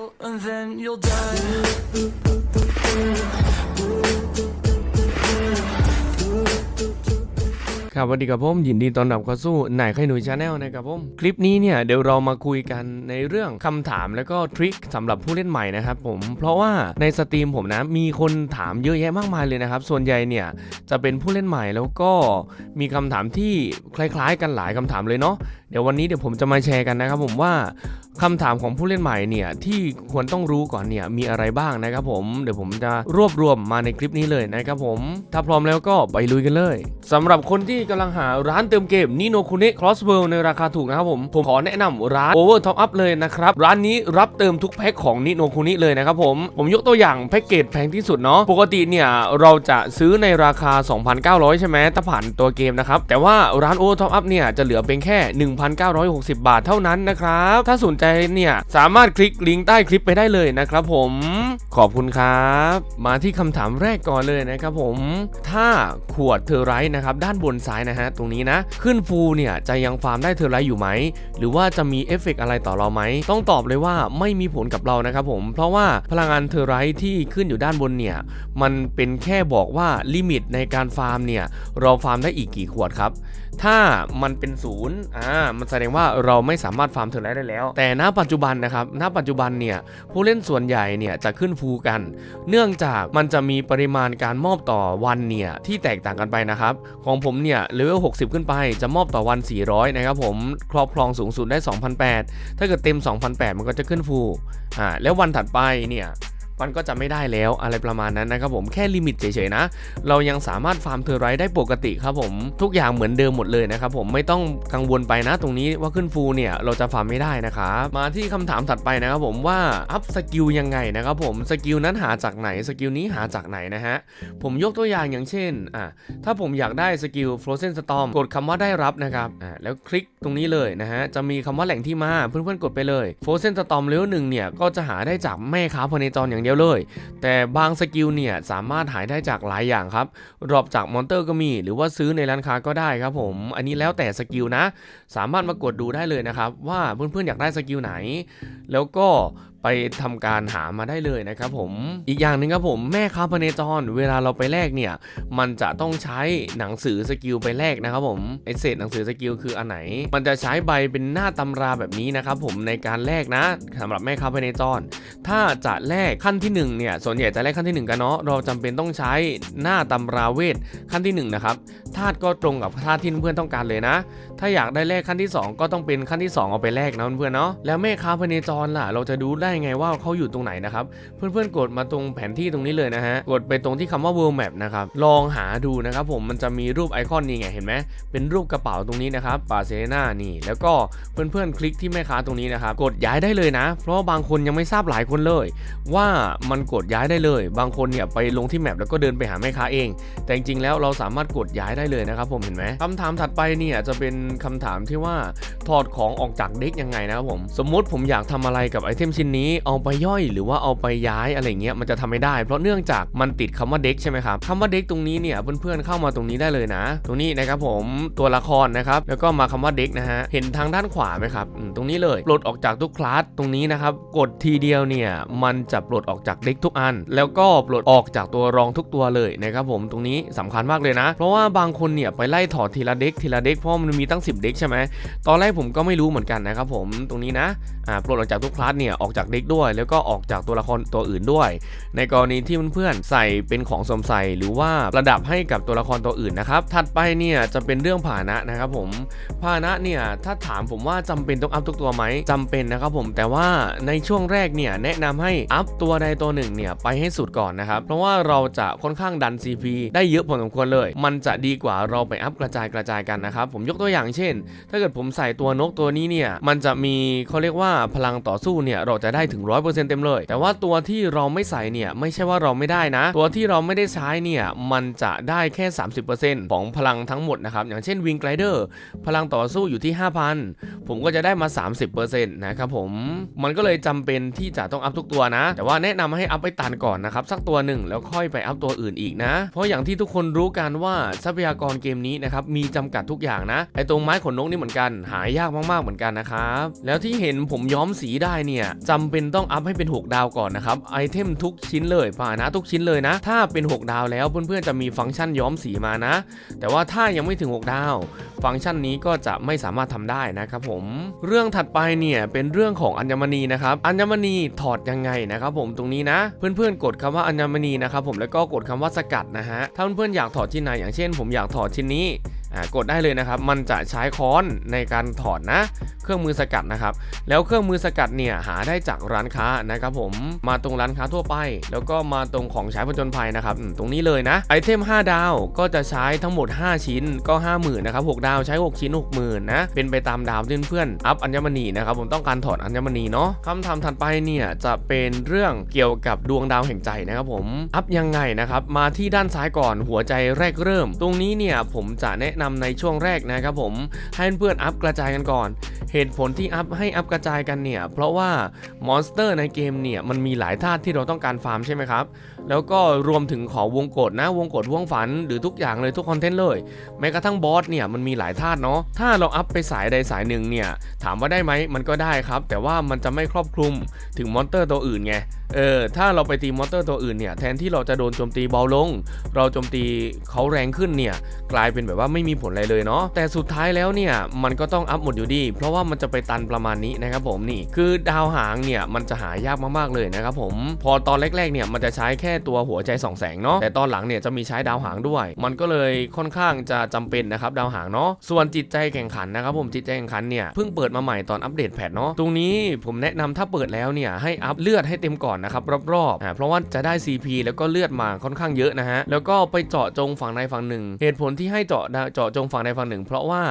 out and then you'll die. ครับสวัสดีครับผมยินดีต้อนรับเข้าสู่นายไข่หนุ่ยชาแนลนะครับผมคลิปนี้เนี่ยเดี๋ยวเรามาคุยกันในเรื่องคำถามแล้วก็ทริคสำหรับผู้เล่นใหม่นะครับผมเพราะว่าในสตรีมผมนะมีคนถามเยอะแยะมากมายเลยนะครับ ส่วนใหญ่เนี่ยจะเป็นผู้เล่นใหม่แล้วก็มีคำถามที่คล้ายๆ กันหลายคำถามเลยเนาะ เดี๋ยววันนี้เดี๋ยวผมจะมาแชร์กันนะครับผมว่าคำถามของผู้เล่นใหม่เนี่ยที่ควรต้องรู้ก่อนเนี่ยมีอะไรบ้างนะครับผมเดี๋ยวผมจะรวบรวมมาในคลิปนี้เลยนะครับผม ถ้าพร้อมแล้วก็ไปลุยกันเลยสำหรับคนที่กำลังหาร้านเติมเกมนิโนคุเนะครอสเวิลในราคาถูกนะครับผมผมขอแนะนำร้าน Over Top Up เลยนะครับร้านนี้รับเติมทุกแพ็คของนิโนคุนิเลยนะครับผมผมยกตัวอย่างแพ็กเกจแพงที่สุดเนาะปกติเนี่ยเราจะซื้อในราคา 2,900 ใช่ไหมถ้าผ่านตัวเกมนะครับแต่ว่าร้าน Over Top Up เนี่ยจะเหลือเป็นแค่1,960 บาทเท่านั้นนะครับ ถ้าสนใจเนี่ยสามารถคลิกลิงก์ใต้คลิปไปได้เลยนะครับผมขอบคุณครับ มาที่คำถามแรกก่อนเลยนะครับผม ถ้าขวดเทอร์ไรท์นะครับด้านบนซ้ายนะฮะตรงนี้นะ ขึ้นฟูลเนี่ยจะยังฟาร์มได้เทอร์ไรท์อยู่ไหม หรือว่าจะมีเอฟเฟกต์อะไรต่อเราไหม ต้องตอบเลยว่าไม่มีผลกับเรานะครับผม เพราะว่าพลังงานเทอร์ไรท์ที่ขึ้นอยู่ด้านบนเนี่ย มันเป็นแค่บอกว่าลิมิตในการฟาร์มเนี่ย เราฟาร์มได้อีกกี่ขวดครับ ถ้ามันเป็นศูนย์อ่ามันแสดงว่าเราไม่สามารถฟาร์มเทอร์ไรได้แล้ว แต่ณปัจจุบันนะครับณปัจจุบันเนี่ยผู้เล่นส่วนใหญ่เนี่ยจะขึ้นฟูกัน เนื่องจากมันจะมีปริมาณการมอบต่อวันเนี่ยที่แตกต่างกันไปนะครับ ของผมเนี่ยเลเวล60 ขึ้นไปจะมอบต่อวัน 400 นะครับผมครอบครองสูงสุดได้2,800ถ้าเกิดเต็ม2,800มันก็จะขึ้นฟูอ่าแล้ววันถัดไปเนี่ย มันก็จะไม่ได้แล้วอะไรประมาณนั้นนะครับผมแค่ลิมิตเฉยๆนะ เรายังสามารถฟาร์มเทอร์ไรท์ได้ปกติครับผมทุกอย่างเหมือนเดิมหมดเลยนะครับผมไม่ต้องกังวลไปนะ ตรงนี้ว่าขึ้นฟูลเนี่ยเราจะฟาร์มไม่ได้นะครับมาที่คำถามถัดไปนะครับผมว่าอัพสกิลยังไงนะครับผมสกิลนั้นหาจากไหนสกิลนี้หาจากไหนนะฮะผมยกตัวอย่างอย่างเช่นอะถ้าผมอยากได้สกิล Frozen Storm กดคำว่าได้รับนะครับอะแล้วคลิกตรงนี้เลยนะฮะจะมีคำว่าแหล่งที่มาเพื่อนๆกดไปเลย Frozen Storm เลเวลหนึ่งเนี่ยก็จะหาได้จากแม่ค้าพเนจรอย่างเดียวเลย แต่บางสกิลเนี่ยสามารถหายได้จากหลายอย่างครับดรอปจากมอนเตอร์ก็มี หรือว่าซื้อในร้านค้าก็ได้ครับผม อันนี้แล้วแต่สกิลนะ สามารถมากดดูได้เลยนะครับ ว่าเพื่อนๆอยากได้สกิลไหน แล้วก็ ไปทำการหามาได้เลยนะครับผมอีกอย่างหนึ่งครับผมแม่ค้าพเนจรเวลาเราไปแลกเนี่ย มันจะต้องใช้หนังสือสกิลไปแลกนะครับผมไอเศษหนังสือสกิลคืออันไหน มันจะใช้ใบเป็นหน้าตำราแบบนี้นะครับผมในการแลกนะสำหรับแม่ค้าพเนจรถ้าจะแลกขั้นที่1เนี่ยส่วนใหญ่จะแลกขั้นที่ 1 กันเนาะเราจำเป็นต้องใช้หน้าตำราเวทขั้นที่1นะครับธาตุก็ตรงกับธาตุที่เพื่อนต้องการเลยนะ ถ้าอยากได้แลกขั้นที่ 2 ก็ต้องเป็นขั้นที่ 2 เอาไปแลกนะเพื่อนเนาะแล้วแม่ค้าพเนจรล่ะเราจะดูได้ไงว่าเขาอยู่ตรงไหนนะครับ เพื่อนๆกดมาตรงแผนที่ตรงนี้เลยนะฮะ กดไปตรงที่คำว่า world map นะครับ ลองหาดูนะครับผม มันจะมีรูปไอคอนนี่ไง เห็นไหม เป็นรูปกระเป๋าตรงนี้นะครับปาเซนานี่ แล้วก็เพื่อนๆคลิกที่แม่ค้าตรงนี้นะครับ กดย้ายได้เลยนะ เพราะบางคนยังไม่ทราบหลายคนเลย ว่ามันกดย้ายได้เลย บางคนเนี่ยไปลงที่แมปแล้วก็เดินไปหาแม่ค้าเอง แต่จริงๆแล้วเราสามารถกดย้ายได้เลยนะครับผมเห็นไหมคำถามถัดไปเนี่ยจะเป็นคำถามที่ว่าถอดของออกจากเด็กยังไงนะครับผม สมมติผมอยากทำอะไรกับไอเทมชิ้นนี้เอาไปย่อยหรือว่าเอาไปย้ายอะไรเงี้ยมันจะทำไม่ได้ เพราะเนื่องจากมันติดคำว่าเด็กใช่ไหมครับคำว่าเด็กตรงนี้เนี่ยเพื่อนๆเข้ามาตรงนี้ได้เลยนะ ตรงนี้นะครับผมตัวละครนะครับแล้วก็มาคำว่าเด็กนะฮะเห็นทางด้านขวาไหมครับตรงนี้เลยปลดออกจากทุกคลาสตรงนี้นะครับกดทีเดียวเนี่ยมันจะปลดออกจากเด็กทุกอัน แล้วก็ปลดออกจากตัวรองทุกตัวเลยนะครับผมตรงนี้สำคัญมากเลยนะ เพราะว่าบางคนเนี่ยไปไล่ถอดทีละเด็กทีละเด็กเพราะมันมีตั้ง 10 เด็กใช่ไหมตอนแรกผมก็ไม่รู้เหมือนกันนะครับผมตรงนี้นะอ่าปลดออกจากทุกคลาสเนี่ยออกจากเด็กด้วย แล้วก็ออกจากตัวละครตัวอื่นด้วย ในกรณีที่เพื่อนๆใส่เป็นของสวมใส่หรือว่าประดับให้กับตัวละครตัวอื่นนะครับถัดไปเนี่ยจะเป็นเรื่องผานะนะครับผมผานะเนี่ยถ้าถามผมว่าจำเป็นต้องอัพทุกตัวไหมจำเป็นนะครับผมแต่ว่าในช่วงแรกเนี่ยแนะนำให้อัพตัวใดตัวหนึ่งเนี่ยไปให้สุดก่อนนะครับเพราะว่าเราจะค่อนข้างดัน CP ได้เยอะพอสมควรเลย มันจะดีกว่าเราไปอัพกระจายกระจายกันนะครับผมยกตัวอย่างเช่น ถ้าเกิดผมใส่ตัวนกตัวนี้เนี่ยมันจะมีเขาเรียกว่าพลังต่อสู้เนี่ยเราจะได้ได้ถึง 100%เต็มเลย แต่ว่าตัวที่เราไม่ใส่เนี่ยไม่ใช่ว่าเราไม่ได้นะ ตัวที่เราไม่ได้ใช้เนี่ยมันจะได้แค่ 30%ของพลังทั้งหมดนะครับอย่างเช่นวิงไกลเดอร์พลังต่อสู้อยู่ที่ 5,000 ผมก็จะได้มา 30%นะครับผมมันก็เลยจำเป็นที่จะต้องอัพทุกตัวนะ แต่ว่าแนะนำให้อัพไปตันก่อนนะครับสักตัวหนึ่งแล้วค่อยไปอัพตัวอื่นอีกนะ เพราะอย่างที่ทุกคนรู้กันว่าทรัพยากรเกมนี้นะครับมีจำกัดทุกอย่างนะไอตรงไม้ขนนกนี่เหมือนกัน หายากมากๆเหมือนกันนะครับแล้วที่เห็นผมย้อมสีได้เนี่ยจำเป็นต้องอัพให้เป็น 6 ดาวก่อนนะครับไอเทมทุกชิ้นเลยป่านะทุกชิ้นเลยนะ ถ้าเป็น 6 ดาวแล้วเพื่อนๆจะมีฟังก์ชันย้อมสีมานะ แต่ว่าถ้ายังไม่ถึง 6 ดาว ฟังก์ชันนี้ก็จะไม่สามารถทำได้นะครับผมเรื่องถัดไปเนี่ยเป็นเรื่องของอัญมณีนะครับอัญมณีถอดยังไงนะครับผมตรงนี้นะ เพื่อนๆกดคำว่าอัญมณีนะครับผมแล้วก็กดคำว่าสกัดนะฮะถ้าเพื่อนๆอยากถอดชิ้นไหนอย่างเช่น ผมอยากถอดชิ้นนี้ กดได้เลยนะครับ มันจะใช้ค้อนในการถอดนะ เครื่องมือสกัดนะครับ แล้วเครื่องมือสกัดเนี่ยหาได้จากร้านค้านะครับผม มาตรงร้านค้าทั่วไป แล้วก็มาตรงของใช้ผจญภัยนะครับ ตรงนี้เลยนะ ไอเทม 5 ดาวก็จะใช้ทั้งหมด 5 ชิ้นก็ 50,000นะครับ6ดาวใช้ 6 ชิ้น 60,000นะ เป็นไปตามดาวเพื่อนๆ อัพอัญมณีนะครับ ผมต้องการถอดอัญมณีเนาะคำถามถัดไปเนี่ยจะเป็นเรื่องเกี่ยวกับดวงดาวแห่งใจนะครับผม อัพยังไงนะครับ มาที่ด้านซ้ายก่อนหัวใจแรกเริ่ม ตรงนี้เนี่ยผมจะแนะนำในช่วงแรกนะครับผมให้เพื่อนอัพกระจายกันก่อน เหตุผลที่อัพให้อัพกระจายกันเนี่ยเพราะว่ามอนสเตอร์ในเกมเนี่ยมันมีหลายธาตุที่เราต้องการฟาร์มใช่ไหมครับ แล้วก็รวมถึงขอวงกดนะวงกดวงฝันหรือทุกอย่างเลยทุกคอนเทนต์เลย แม้กระทั่งบอสเนี่ยมันมีหลายธาตุเนาะถ้าเราอัพไปสายใดสายหนึ่งเนี่ยถามว่าได้ไหมมันก็ได้ครับ แต่ว่ามันจะไม่ครอบคลุมถึงมอนสเตอร์ตัวอื่นไงเออถ้าเราไปตีมอนสเตอร์ตัวอื่นเนี่ยแทนที่เราจะโดนโจมตีเบาลง เราโจมตีเขาแรงขึ้นเนี่ยกลายเป็นแบบว่าไม่มีผลอะไรเลยเนาะแต่สุดท้ายแล้วเนี่ยมันก็ต้องอัพหมดอยู่ดีเพราะว่ามันจะไปตันประมาณนี้นะครับผมนี่คือดาวหางเนี่ยมันจะหายากมากๆเลยนะครับผมพอตอนแรกๆเนี่ยมันจะใช้แค่ตัวหัวใจสองแสงเนาะแต่ตอนหลังเนี่ยจะมีใช้ดาวหางด้วย มันก็เลยค่อนข้างจะจำเป็นนะครับดาวหางเนาะส่วนจิตใจแข่งขันนะครับผมจิตใจแข่งขันเนี่ยเพิ่งเปิดมาใหม่ตอนอัปเดตแพทเนาะตรงนี้ผมแนะนำถ้าเปิดแล้วเนี่ยให้อัพเลือดให้เต็มก่อนนะครับรอบๆอ่าเพราะว่าจะได้ CP แล้วก็เลือดมาค่อนข้างเยอะนะฮะแล้วก็ไปเจาะจงฝั่งใดฝั่งหนึ่ง เหตุผลที่ให้เจาะเจาะจงฝั่งใดฝั่งหนึ่ง เพราะว่า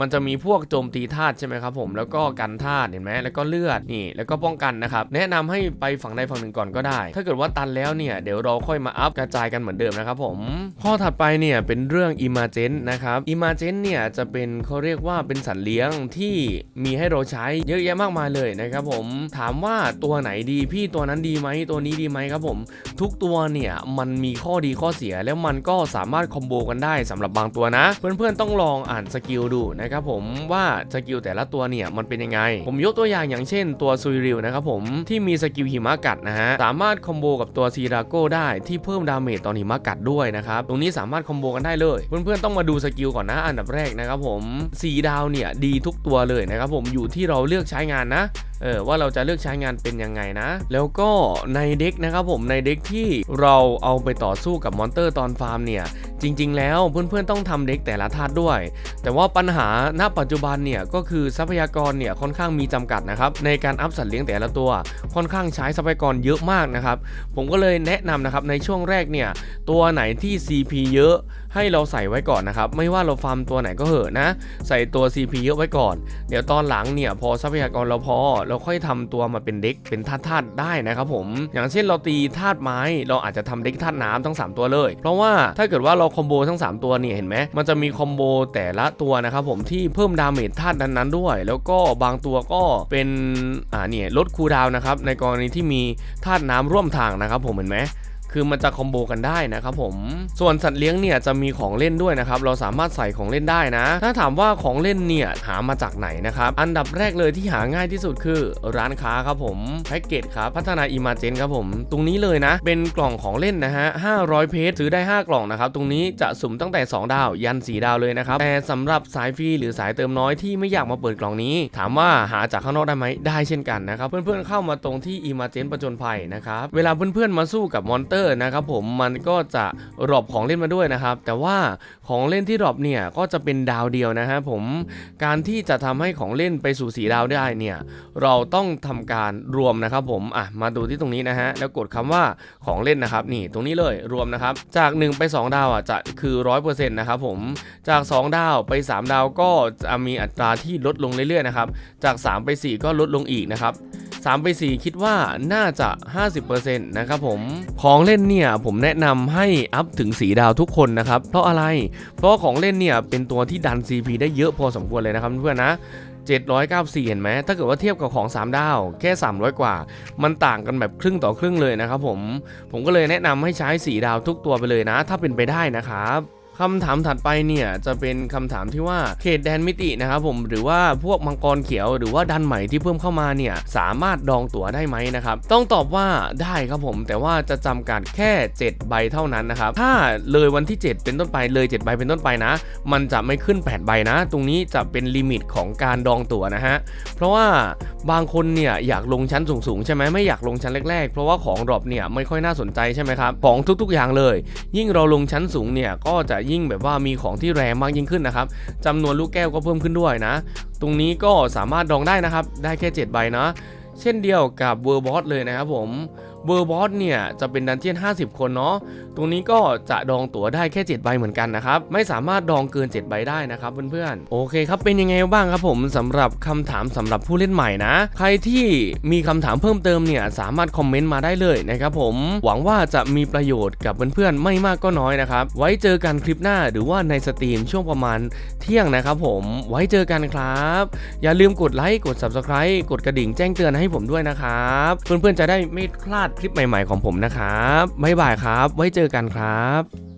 มันจะมีพวกโจมตีธาตุใช่ไหมครับผมแล้วก็กันธาตุเห็นไหมแล้วก็เลือดนี่แล้วก็ป้องกันนะครับแนะนำให้ไปฝั่งใดฝั่งหนึ่งก่อนก็ได้ ถ้าเกิดว่าตันแล้วเนี่ยเดี๋ยวเราค่อยมาอัพกระจายกันเหมือนเดิมนะครับผมข้อถัดไปเนี่ยเป็นเรื่อง i m a g e n นนะครับ i m a g e n เนี่ยจะเป็นเขาเรียกว่าเป็นสัตว์เลี้ยงที่มีให้เราใช้เยอะแยะมากมายเลยนะครับผมถามว่าตัวไหนดีพี่ตัวนั้นดีไหมตัวนี้ดีไหมครับผม ทุกตัวเนี่ยมันมีข้อดีข้อเสียแล้วมันก็สามารถคอมโบกันได้สำหรับบางตัวนะ เพื่อนๆต้องลองอ่านสกิลดูนะครับผมว่าสกิลแต่ละตัวเนี่ยมันเป็นยังไง ผมยกตัวอย่างอย่างเช่นตัวซุยริวนะครับผมที่มีสกิลหิมะกัดนะฮะสามารถคอมโบกับตัวซีราโก้ได้ที่เพิ่มดาเมจตอนหิมะกัดด้วยนะครับตรงนี้สามารถคอมโบกันได้เลย เพื่อนๆต้องมาดูสกิลก่อนนะอันดับแรกนะครับผมสีดาวเนี่ยดีทุกตัวเลยนะครับผมอยู่ที่เราเลือกใช้งานนะ เออว่าเราจะเลือกใช้งานเป็นยังไงนะ แล้วก็ในเด็กนะครับผมในเด็กที่เราเอาไปต่อสู้กับมอนเตอร์ตอนฟาร์มเนี่ยจริง ๆ แล้วเพื่อนๆต้องทำเด็กแต่ละธาตุด้วย แต่ว่าปัญหาณปัจจุบันเนี่ยก็คือทรัพยากรเนี่ยค่อนข้างมีจำกัดนะครับในการอัพสัตว์เลี้ยงแต่ละตัว ค่อนข้างใช้ทรัพยากรเยอะมากนะครับผมก็เลยแนะนำนะครับในช่วงแรกเนี่ยตัวไหนที่ CP เยอะให้เราใส่ไว้ก่อนนะครับ ไม่ว่าเราฟาร์มตัวไหนก็เหอะนะ ใส่ตัว CP เยอะไว้ก่อน เดี๋ยวตอนหลังเนี่ยพอทรัพยากรเราพอเราค่อยทำตัวมาเป็นเด็กเป็นธาตุธาตุได้นะครับผม อย่างเช่นเราตีธาตุไม้ เราอาจจะทำเด็กธาตุน้ำทั้ง 3 ตัวเลย เพราะว่าถ้าเกิดว่าเราคอมโบทั้ง 3 ตัวเนี่ยเห็นไหมมันจะมีคอมโบแต่ละตัวนะครับผมที่เพิ่มดาเมจธาตุนั้นๆด้วย แล้วก็บางตัวก็เป็นอ่าเนี่ยลดคูดาวน์นะครับในกรณีที่มีธาตุน้ำร่วมทางนะครับผมเห็นไหม คือมันจะคอมโบกันได้นะครับผม ส่วนสัตว์เลี้ยงเนี่ยจะมีของเล่นด้วยนะครับ เราสามารถใส่ของเล่นได้นะ ถ้าถามว่าของเล่นเนี่ยหามาจากไหนนะครับ อันดับแรกเลยที่หาง่ายที่สุดคือร้านค้าครับผมแพ็กเกจครับพัฒนาอิมาเจนครับผม ตรงนี้เลยนะ เป็นกล่องของเล่นนะฮะ500 เพจซื้อได้ 5 กล่องนะครับ ตรงนี้จะสุ่มตั้งแต่ 2 ดาว ยัน 4 ดาวเลยนะครับ แต่สำหรับสายฟรีหรือสายเติมน้อยที่ไม่อยากมาเปิดกล่องนี้ ถามว่าหาจากข้างนอกได้ไหมได้เช่นกันนะครับ เพื่อนๆเข้ามาตรงที่อิมาเจนประจนภัยนะครับ เวลาเพื่อนๆมาสู้กับมอนเตอร์นะครับผมมันก็จะหลบของเล่นมาด้วยนะครับ แต่ว่าของเล่นที่ดรอปเนี่ยก็จะเป็นดาวเดียวนะฮะผมการที่จะทำให้ของเล่นไปสู่สีดาวได้เนี่ยเราต้องทำการรวมนะครับผมอะมาดูที่ตรงนี้นะฮะแล้วกดคำว่าของเล่นนะครับนี่ตรงนี้เลยรวมนะครับจาก 1 ไป 2 ดาวอะจะคือ 100%นะครับผมจาก 2 ดาวไป 3 ดาวก็จะมีอัตราที่ลดลงเรื่อยๆนะครับจาก 3 ไป 4 ก็ลดลงอีกนะครับ 3 ไป 4 คิดว่าน่าจะ 50%นะครับผม ของเล่นเนี่ยผมแนะนำให้อัพถึงสีดาวทุกคนนะครับ เพราะอะไร เพราะของเล่นเนี่ยเป็นตัวที่ดัน CP ได้เยอะพอสมควรเลยนะครับเพื่อนนะ794 เห็นไหม ถ้าเกิดว่าเทียบกับของ 3 ดาว แค่ 300 กว่า มันต่างกันแบบครึ่งต่อครึ่งเลยนะครับผม ผมก็เลยแนะนำให้ใช้ 4 ดาวทุกตัวไปเลยนะ ถ้าเป็นไปได้นะครับ คำถามถัดไปเนี่ยจะเป็นคำถามที่ว่าเขตแดนมิตินะครับผมหรือว่าพวกมังกรเขียวหรือว่าดันใหม่ที่เพิ่มเข้ามาเนี่ยสามารถดองตั๋วได้ไหมนะครับต้องตอบว่าได้ครับผม แต่ว่าจะจำกัดแค่ 7 ใบเท่านั้นนะครับถ้าเลยวันที่ 7 เป็นต้นไปเลย 7 ใบเป็นต้นไปนะ มันจะไม่ขึ้น 8 ใบนะ ตรงนี้จะเป็นลิมิตของการดองตั๋วนะฮะเพราะว่าบางคนเนี่ยอยากลงชั้นสูงๆใช่ไหมไม่อยากลงชั้นแรกๆ เพราะว่าของดรอปเนี่ยไม่ค่อยน่าสนใจใช่ไหมครับของทุกๆอย่างเลย ยิ่งเราลงชั้นสูงเนี่ยก็จะยิ่งแบบว่ามีของที่แรงมากยิ่งขึ้นนะครับจำนวนลูกแก้วก็เพิ่มขึ้นด้วยนะ ตรงนี้ก็สามารถดองได้นะครับ ได้แค่ 7 ใบนะเช่นเดียวกับเวอร์บอสเลยนะครับผมเวอร์บอสเนี่ยจะเป็นดันเจียน 50 คนเนาะตรงนี้ก็จะดองตั๋วได้แค่7ใบเหมือนกันนะครับ ไม่สามารถดองเกิน 7 ใบได้นะครับเพื่อนๆ โอเคครับ เป็นยังไงบ้างครับผมสำหรับคำถามสำหรับผู้เล่นใหม่นะ ใครที่มีคำถามเพิ่มเติมเนี่ยสามารถคอมเมนต์มาได้เลยนะครับผม หวังว่าจะมีประโยชน์กับเพื่อนๆ ไม่มากก็น้อยนะครับ ไว้เจอกันคลิปหน้าหรือว่าในสตรีมช่วงประมาณเที่ยงนะครับผม ไว้เจอกันครับ อย่าลืมกดไลค์ กด Subscribe กดกระดิ่งแจ้งเตือนให้ผมด้วยนะครับ เพื่อนๆ จะได้ไม่พลาดคลิปใหม่ๆของผมนะครับ บ๊ายบายครับ ไว้เจอจอกันครับ